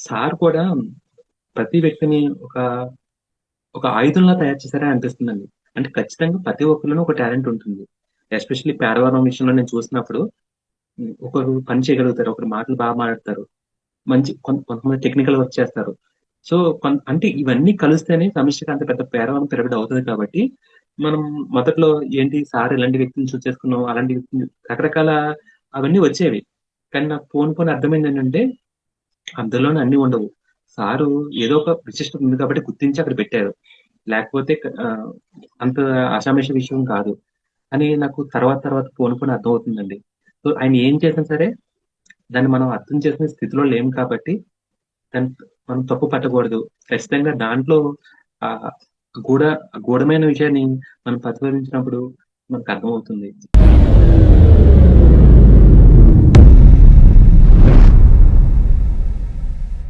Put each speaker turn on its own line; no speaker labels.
Sir కూడా ప్రతి వ్యక్తిని ఒక ఒక ఆయుధంలా తయారు చేశారని అనిపిస్తుందండి. అంటే ఖచ్చితంగా ప్రతి ఒక్కరిలోనూ ఒక టాలెంట్ ఉంటుంది. ఎస్పెషల్లీ పేరవరం విషయంలో నేను చూసినప్పుడు ఒకరు పని చేయగలుగుతారు ఒకరు మాటలు బాగా మాట్లాడతారు మంచి కొంత- కొంతమంది టెక్నికల్ వర్క్ చేస్తారు. సో కొన్- అంటే ఇవన్నీ కలిస్తేనే సమిష్టికి అంత పెద్ద పేరవరం పెరగడం అవుతుంది కాబట్టి మనం మొదట్లో ఏంటి సార్ ఇలాంటి వ్యక్తిని చూస్ చేసుకున్నాం అలాంటి వ్యక్తిని రకరకాల అవన్నీ వచ్చేవి. కానీ నాకు ఫోన్ ఫోన్ అర్థమైంది ఏంటంటే అందులోనే అన్ని ఉండవు. సారు ఏదో ఒక విశిష్టత ఉంది కాబట్టి గుర్తించి అక్కడ పెట్టారు. లేకపోతే అంత అసామేష విషయం కాదు. అని నాకు తర్వాత తర్వాత పోనుకొని అర్థమవుతుందండి. సో ఆయన ఏం చేసినా సరే దాన్ని మనం అర్థం చేసిన స్థితిలో లేము కాబట్టి దాన్ని మనం తప్పు పట్టకూడదు. ఖచ్చితంగా దాంట్లో ఆ గూఢ గూఢమైన విషయాన్ని మనం ప్రతిపాదించినప్పుడు మనకు అర్థమవుతుంది.